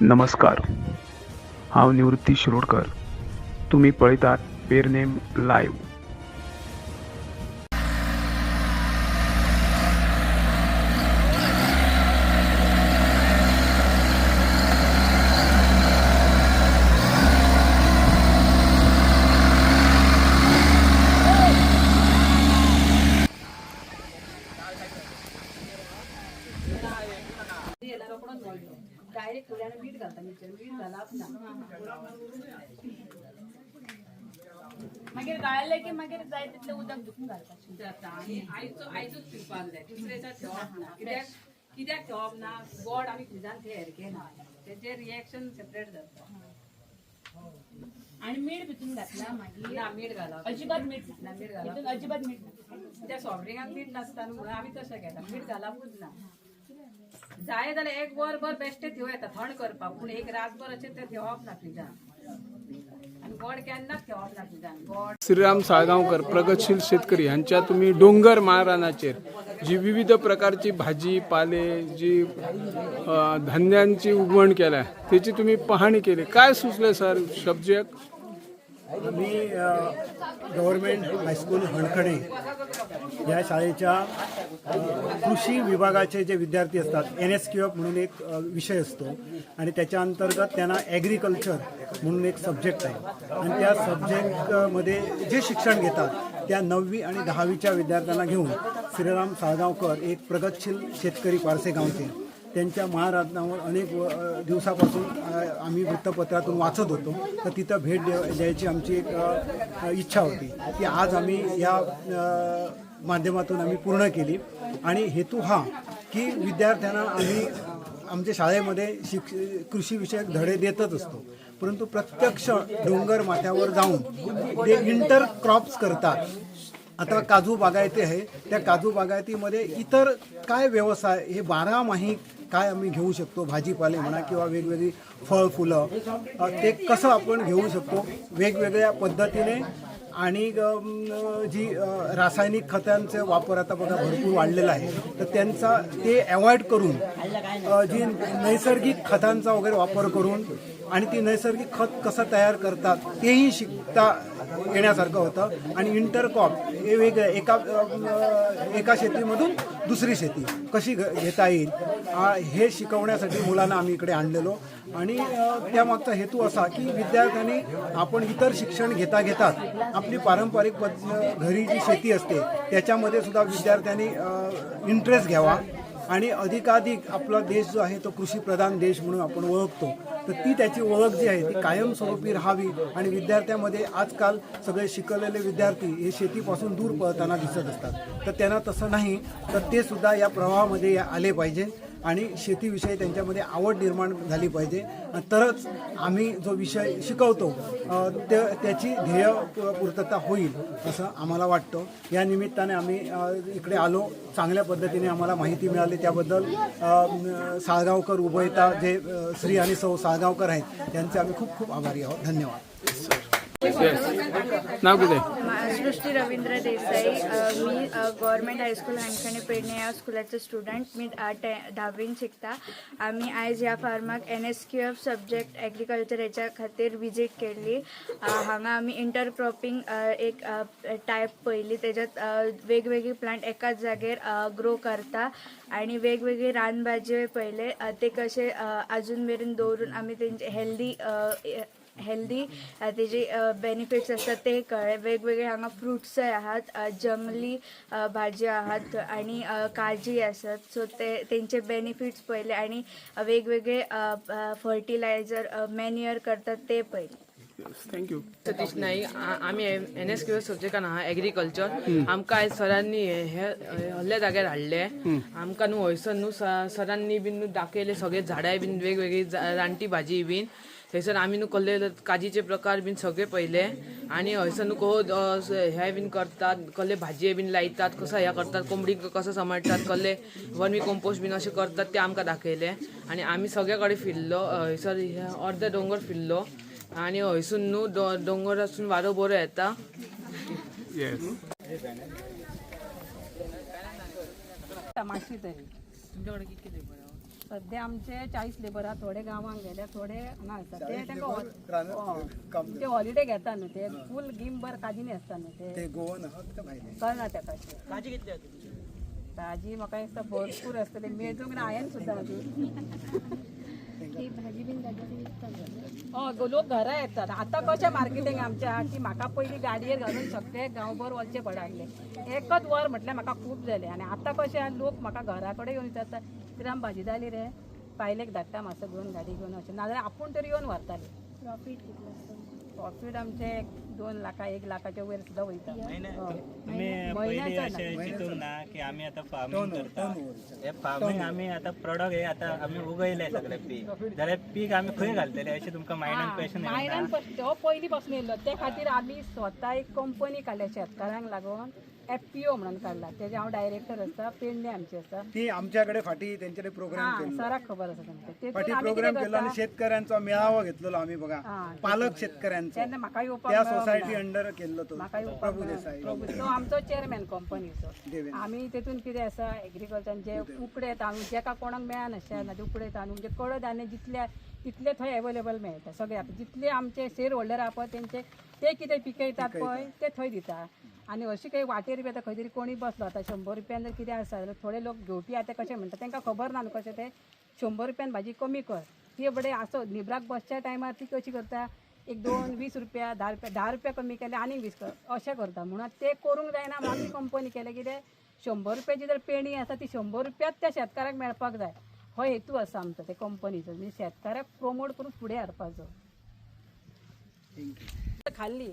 नमस्कार. हांव निवृत्ती शिरोडकर. तुमी पळयतात पेरनेम लायव्ह मागीर गाळले की मागीर जाय तितलें उदक घालपाचें जाता आनी आयचो पिवपाक जाय. दुसऱ्याचा ठेवप ना. कित्याक कित्याक ठेवप ना? गोड आमी फ्रिजान ते घेना तेचे रिएक्शन सेपरेट जाता आणि मीठ भितून घातला मागीर. ना मीठ घालप अजिबात मीठ ना मीठ हितून अजिबात मीठ त्या सॉफ्ट ड्रिंकाक मीठ नासता न्हू म्हणून आमी तशें घेता मीठ घालपूच ना जाय जाल्यार एक वर भर बेश्टे ठेव येता थंड करपाक पूण एक रातभर अशें ते थेवप ना फ्रिजान गोड केन्नाच ठेवप ना फ्रिजान गोड. श्रीराम साळगावकर प्रगतशील शेतकरी यांच्या तुम्ही डोंगर महारानाचेर जी विविध प्रकारची भाजी पाले जी धान्यांची उगवण केल्या त्याची तुम्ही पाहणी केली. काय सुचले सर सब्जेक्ट मी गव्हर्मेंट हायस्कूल हणखणे या शाळेच्या कृषी विभागाचे जे विद्यार्थी असतात एन एस क्यू एफ म्हणून एक विषय असतो. आणि त्याच्या अंतर्गत त्यांना ॲग्रिकल्चर म्हणून एक सब्जेक्ट आहे. आणि त्या सब्जेक्टमध्ये जे शिक्षण घेतात त्या नववी आणि दहावीच्या विद्यार्थ्यांना घेऊन श्रीराम साळगावकर एक प्रगतशील शेतकरी पारसे गावचे त्यांच्या महाराजनावर अनेक व- दिवसापासून आम्ही वृत्तपत्रातून वाचत होतो. तर तिथं भेट द्यायची आमची एक इच्छा होती ती आज आम्ही या माध्यमातून आम्ही पूर्ण केली. आणि हेतू हा की विद्यार्थ्यांना आम्ही आमच्या शाळेमध्ये शिक्ष कृषीविषयक धडे देतच असतो. परंतु प्रत्यक्ष डोंगर माथ्यावर जाऊन ते इंटर क्रॉप्स करतात आता काजू बागायती आहे त्या काजू बागायतीमध्ये इतर काय व्यवसाय हे बारामाही काय आम्ही घेऊ शकतो? भाजीपाले म्हणा किंवा वेगवेगळी फळ फुलं ते कसं आपण घेऊ शकतो? वेगवेगळ्या पद्धतीने आणि जी रासायनिक खतांचं वापर आता बघा भरपूर वाढलेला आहे. तर त्यांचा ते अवॉइड करून जी नैसर्गिक खतांचा वगैरे वापर करून आणि ती नैसर्गिक खत कसं तयार करतात तेही शिकता येण्यासारखं होतं. आणि इंटरकॉप हे वेग एका एका शेतीमधून दुसरी शेती. कशी घ- घेता येईल? हे शिकवण्यासाठी मुलांना आम्ही इकडे आणलेलो. आणि त्यामागचा हेतू असा की विद्यार्थ्यांनी आपण इतर शिक्षण घेता घेतात आपली पारंपरिक पद्ध घरी जी शेती असते त्याच्यामध्ये सुद्धा विद्यार्थ्यांनी इंटरेस्ट घ्यावा. आणि अधिकाधिक आपला देश जो आहे तो कृषीप्रधान देश म्हणून आपण ओळखतो. तर ती त्याची ओळख जी आहे ती कायमस्वरूपी राहावी आणि विद्यार्थ्यामध्ये आजकाल सगळे शिकवलेले विद्यार्थी हे शेतीपासून दूर पळताना दिसत असतात. तर त्यांना तसं नाही तर ते सुद्धा या प्रवाहामध्ये आले पाहिजे. आणि शेतीविषयी त्यांच्यामध्ये आवड निर्माण झाली पाहिजे. तरच आम्ही जो विषय शिकवतो ते त्याची ध्येय पूर्तता होईल असं आम्हाला वाटतं. या निमित्ताने आम्ही इकडे आलो. चांगल्या पद्धतीने आम्हाला माहिती मिळाली. त्याबद्दल साळगावकर उभयता जे श्री आणि सौ साळगावकर आहेत त्यांचे आम्ही खूप खूप आभारी आहोत. धन्यवाद. नाव कुठे? सृष्टी रवींद्र देसाई मी government high school Hankhane Pednem ह्या स्कुलाचे स्टुडंट मी टे धावेन शिकता. आमी आयज ह्या फार्माक N S Q F subject agriculture हेच्या खातीर विजीट केल्ली हांगा आमी इंटरक्रॉपिंग एक टायप पळयली तेज्यात वेगवेगळी प्लांट एकाच जागेर ग्रो करता. आणि वेगवेगळी रानभाजी पयले ते कशे अजून आजून मेरेन दवरून आमी तेंचे हेल्दी हेल्दी तेजे बेनिफिट्स असतात ते कळ्ळे वेगवेगळे हांगा फ्रुट्सय आहात जंगली अ, भाज्यो आहात आणि काजी आसात सो ते तेंचे बेनिफिट्स पयले आणि वेगवेगळे फर्टिलायझर मॅन्युअर करतात ते पयले थँक्यू सतीश नाईक आ- आमी एन एस क्यू सब्जेक्टान आहा एग्रीकल्चर आमकां आयज सरांनी हे हे- व्हडल्या जाग्यार हाडले. आमकां न्हू हयसर न्हू सरांनी बीन न्हू दाखयले सगळे झाडाय बीन वेगवेगळी जा- रानटी भाजी बीन. थंयसर आमी न्हू कसले काजीचे प्रकार बीन सगळे पयले आनी हयसर न्हू कहो हे बीन करतात कसले भाजये बीन लायतात कसो ह्या करतात कोंबडीक कसो सांबाळटात कसले वर्मी कंपोस्ट बीन अशें करतात ते आमकां दाखयले. आनी आमी सगळे कडेन फिरलो हयसर हे अर्दे डोंगर फिरलो. आणि हयसून न्हू डो डोंगरासून वारो बरो येता. येस मातशी तरी तुमच्या कडेन कितें कितें बरं सध्या आमचे चाळीस लेबर आहा थोडे गांवांक गेले थोडे हांगा आसा ते तांकां. ते हॉलिडे घेता न्हू ते फूल गिमभर काजीनी आसता न्हू ते. ते गोवन का भायले काजी. कितली ताजी म्हाका दिसता भरपूर आसतली मेजूंक ना हांवें सुद्दां हय लोक घरा येतात. आता कशें मार्केटींग आमच्या की म्हाका पयलीं गाडयेर घालून सगळे गांवभर वचचे पडटाले एकच वर म्हटल्यार म्हाका खूब जालें आनी आतां कशें लोक म्हाका घरा कडेन येवन विचारता कित्याक भाजी जाली रे? पायलेक धाडटा मातसो घेवन गाडी घेवन अशें नाजाल्यार आपूण तरी येवन व्हरताले प्रॉफिट प्रॉफीट आमचे दोन लाखा एक लाखाच्या वयर सुद्दां वयता हय. तुम्ही पहिले महिन्याचं असे ना. चिंतून ना की आम्ही आता फार्मिंग करता. हे फार्मिंग आम्ही आता प्रोडक्ट हे आता आम्ही उगयले सगळे पीक. जाल्यार पीक आम्ही खंय घालतले? असे तुमका मायंडान क्वेश्चन फस्ट हो पयलीं पासून येयल्लो ते खातीर आमी स्वता एक कंपनी काडल्या शेतकारांक लागून एफ पी ओ म्हणून काडला तेजे हांव डायरेक्टर आसा पेडणे आमचे आसा ती आमच्याकडे फाटी त्यांच्याकडे प्रोग्राम केलो सराक खबर आसा तुमकां फाटी तेतून आमी प्रोग्राम कितें केलो आणि करता शेतकऱ्यांचा मेळावा घेतलेलो आम्ही बघा. हा. पालक शेतकऱ्यांचा. तेन्ना म्हाका येवपाक त्या मेळोंक सोसायटी ना. अंडर केल्लो तो. म्हाका येवपाक प्रभू मेळोंक देसाई. प्रभू तो आमचो चेअरमॅन कंपनीचो देवेंद्र. आमी तेतून कितें आसा एग्रीकल्चर जे उकडे तांदूळ जेका कोणाक मेळनाशे ना ते उकडे तांदूळ म्हणजे कडो धान्य जितले तितले थंय अवेलेबल मेळटा सगळे आता जितले आमचे शेअर होल्डर आहा पळय तेंचे ते कितें पिकयतात पळय ते थंय दिता आनी अशी काही वाटेर बी आतां खंय तरी कोणी बसलो आतां शंबर रुपयान जर कितें आसा जाल्यार थोडे लोक घेवपी आतां कशें म्हणटा तांकां खबर ना न्हू कशें ते शंबर रुपयान भाजी कमी कर. ती बडे आसो निब्राक बसच्या टायमार ती कशी करता एक दोन वीस रुपया धा रुपया धा रुपया कमी केले आनीक वीस कर अशें करता. म्हणून ते करूंक जायना म्हणून कंपनी केलें कितें शंबर रुपयाची जर पेणी आसा ती शंबर रुपयाच त्या शेतकाराक मेळपाक जाय. हो हेतू आसा आमचो ते कंपनीचो म्हणजे शेतकाराक प्रमोट करून फुडें हाडपाचो खाल्ली.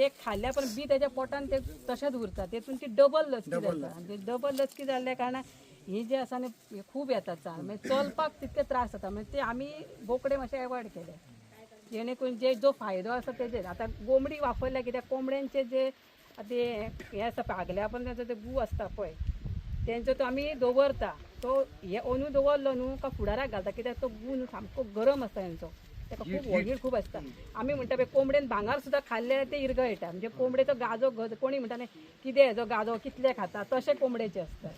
ते खाल्ल्या पण बी त्याच्या पोटान ते तशेंच उरता तेतून ती डबल लचकी जाता म्हणजे डबल लचकी. जाल्ल्या कारणान ही जे आसा न्ही हे खूब येतात चाल. म्हणजे चलपाक तितके त्रास जाता म्हणजे ते आमी बोकडे मातशे एवॉयड केले. जेणे करून जे जो फायदो आसा तेजेर आतां कोंबडी वापरल्या कित्याक कोंबड्यांचे जे ते हे आसा पागल्या पण तेचो ते गू आसता पळय तेंचो तो आमी दवरता. तो हे अंदू दवरलो न्हू का फुडाराक घालता कित्याक तो गू न्हू सामको गरम आसता तेंचो ताका खूब वगीर खूब आसता आमी म्हणटा पळय कोंबडेन भांगर सुद्दां खाल्ले ते इरगळटा म्हणजे कोंबडेचो गाजो गज कोणी म्हणटाले कितें हेजो गाजो कितले खाता तशे कोंबडेचे आसता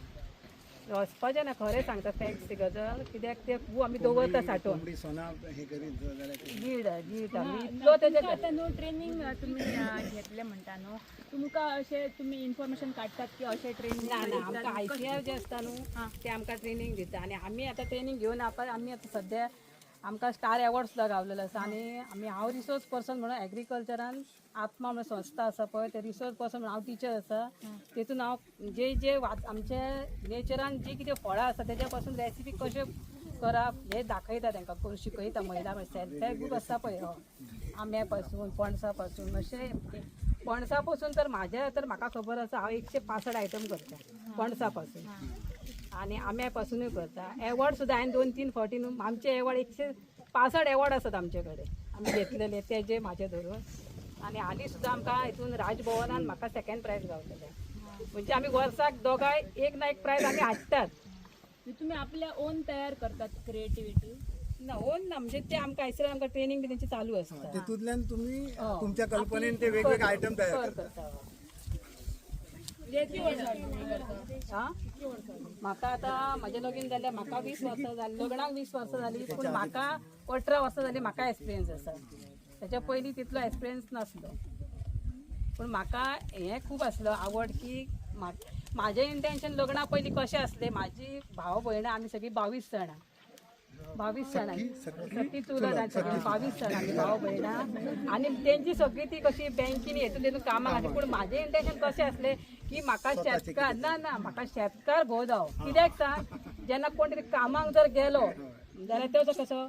वचपाचें ना खरें सांगता फॅक्ट ती गजाल कित्याक ते गू आमी दवरता सांठोवन. कोंबडी सोना हे करीत जाल्यार ते- गीड गीड आमी इतलो तेजे आता न्हू ट्रेनिंग तुमी घेतले म्हणटा न्हू तुमकां अशें तुमी इन्फॉर्मेशन काडटात की अशें ट्रेनिंग ना ना आमकां आय सी आर जे आसता न्हू ते आमकां ट्रेनींग दिता आनी आमी आतां ट्रेनींग घेवन आमी आतां सद्या आमकां स्टार एवॉर्ड सुद्दां गावलेलो आसा. आनी आमी हांव रिसोर्स पर्सन म्हणून एग्रीकल्चरान आत्मा म्हणून संस्था आसा पळय. ते रिसोर्स पर्सन म्हणून हांव टिचर आसा. तितून हांव जे जे वात आमचे नेचरान जी कितें फळां आसा तेज्या पासून रेसिपी कशें करप हे दाखयता तांकां. करून शिकयता महिला सेल्फ हेल्प ग्रूप आसा पळय हो. आंब्या पासून पणसा पासून अशें पणसा पासून तर म्हाज्या तर म्हाका खबर आसा हांव एकशे पासष्ट आयटम करता पणसा पासून आणि आंब्या पासूनय करता. एवॉर्ड सुद्दां हांवें दोन तीन फावटी न्हू आमचे एवॉर्ड एकशे पासष्ट एवॉर्ड आसात आमचे कडेन आमी घेतलेले तेजे म्हाजे धरून. आनी हालीं सुद्दां आमकां हितून राजभवनान म्हाका सेकंड प्रायज गावलेले म्हणजे आमी वर्साक दोगांय एक ना एक प्रायज आमी हाडटात तुमी आपल्या ओन तयार करतात क्रिएटिविटी ना ओन ना म्हणजे ते आमकां हायसर आमकां ट्रेनींग बी तेंची चालू आसता तितूंतल्यान तुम्ही हो. तुमच्या कल्पनेन ते वेगवेगळे आयटम तयार कर करता. म्हाका आतां म्हाजें लगीन जाल्यार म्हाका वीस वर्सां जाली लग्नाक वीस वर्सां जाली पूण म्हाका अठरा वर्सां जाली म्हाका एक्सपिरियन्स आसा तेच्या पयलीं तितलो एक्सपिरियन्स नासलो. पूण म्हाका हें खूब आसलो आवड की म्हा- म्हाजें इंटेंशन लग्ना पयलीं कशें आसलें म्हाजी भाव भयणां आमी सगळीं बावीस जाणां बावीस जाणां सखी चुलत आनी सगळीं बावीस जाणां आमी भाव भयणां आनी तेंची सगळीं ती कशी बँकीन हेतून तेतून कामाक आसली पूण म्हाजें इंटेंशन कशें आसलें की म्हाका शेतकार ना ना म्हाका शेतकार भोव जावो. कित्याक सांग? जेन्ना कोण तरी कामाक जर गेलो जाल्यार तो कसो?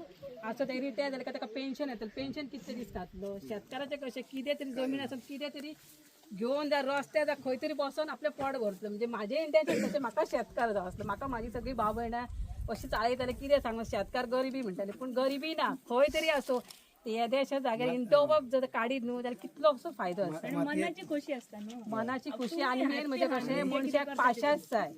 आसो ते रिटायर जाल्यार ताका पेन्शन येतलो. पेन्शन कितले दीस घातलो शेतकाराचें कशें? कितें तरी जमीन आसून कितें तरी घेवन जा रस्त्यार जा खंय तरी बसून आपलें पोट भरतलो. म्हणजे म्हाजें इंटेंशन कशें म्हाका शेतकार जावं आसलो म्हाका म्हाजी सगळीं भाव भयणां अशी चाळयताले कितें सांगू? शेतकार गरिबी म्हणटाले. पूण गरिबी ना. खंय तरी असो. येद्याच्या जाग्यार इंटोवप जर काडीत न्हू जाल्यार कितलो असो फायदो आसा मनाची खोशी असता न्हू मनाची खुशी आणि मेन म्हणजे कशें मनशाक पाशाच जाय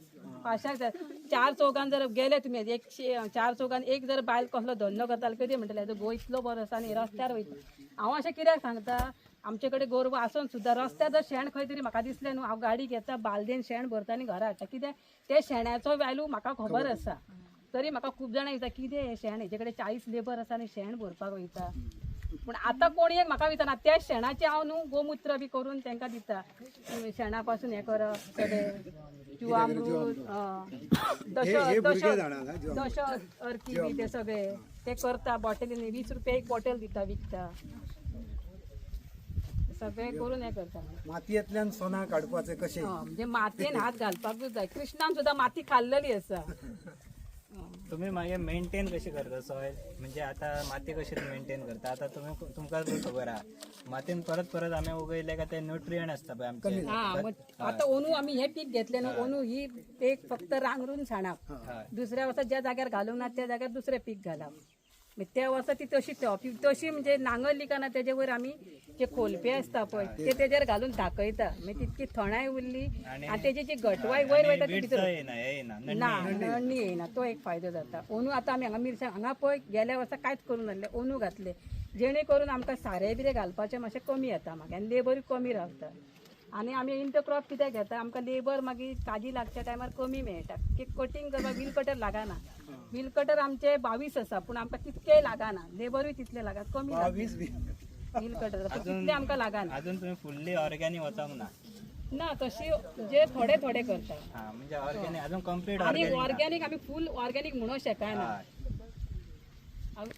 पाशाक जाय चार चौगान जर गेले तुमी एकशे चार चौगान एक जर बायल कसलो धंदो करतालो कितें म्हणटले हेजो गो इतलो बरो आसा आनी रस्त्यार वयता हांव अशें कित्याक सांगता आमचे कडेन गोरवां आसून सुद्दां रस्त्यार जर शेण खंय तरी म्हाका दिसलें न्हू हांव गाडी घेता बालदेन शेण भरता आनी घरा हाडटा कित्याक ते शेणाचो वॅल्यू म्हाका खबर आसा तरी म्हाका खूब जाणां विचार कितें हें शेण हेचे कडेन चाळीस लेबर आसा आनी शेण भरपाक वयता. पूण आतां कोणी एक म्हाका विचारना त्या शेणाचे हांव न्हू गोमुत्र बी करून तांकां दिता. शेणा पासून हें करप सगळें जिवामृत अर्की बी ते सगळे ते करता बॉटलीनी वीस रुपया एक बॉटल दिता विकता. सगळे करून हे करता. मातयेंतल्यान सोना काडपाचें कशें? म्हणजे मातयेन हात घालपाकूच जाय. कृष्णान सुद्धा माती खाल्लेली आसा तुम्ही मागे मेंटेन कशी करता सॉयल म्हणजे आता माती कशी मेंटेन करता? आता तुम्ही तुमकां खबर आहा मातीन परत परत आम्ही उगयले का ते न्यूट्रियन असता पळय आमचे. हा मग आता ओनू आम्ही हे पीक घेतले ना ओनू ही ते फक्त रांगरून साणप दुसऱ्या वर्सा ज्या जाग्यार घालूंक ना त्या जाग्यार दुसरें पीक घालप त्या वर्सा ती तशी ठेवप ती तशी म्हणजे नांगरली का ना तेजे वयर आमी जे खोलपे आसता पळय ते तेजेर घालून धाकयता मागीर तितकी थोणाय उरली. आणि तेजी जी घटवाय वयर वयता ती भितर ना नडणी येयना तो एक फायदो जाता ओनू आतां आमी हांगा मिरसांग हांगा पळय गेल्या वर्सा कांयच करून नासले ओनू घातले. जेणे करून आमकां सारे बिरे घालपाचें मातशें कमी येता म्हाका आनी लेबरूय कमी रावता आनी आमी इंटरक्रॉप कित्याक घेता आमकां लेबर मागीर काजी लागच्या टायमार कमी मेळटा की कटींग करपाक व्हील कटर लागना. व्हील कटर आमचे बावीस आसा पूण आमकां तितकेय लागना. लेबरूय तितले लागा कमी व्हील कटर तितले आमकां लागना. अजून तुम्ही फुल्ली ऑर्गॅनिक वचोंक ना ना तशी जे थोडे थोडे करता हा म्हणजे ऑर्गॅनिक अजून कंप्लीट आणि ऑर्गॅनिक ऑर्गॅनिक आम्ही फुल ऑर्गॅनिक म्हणू शकना.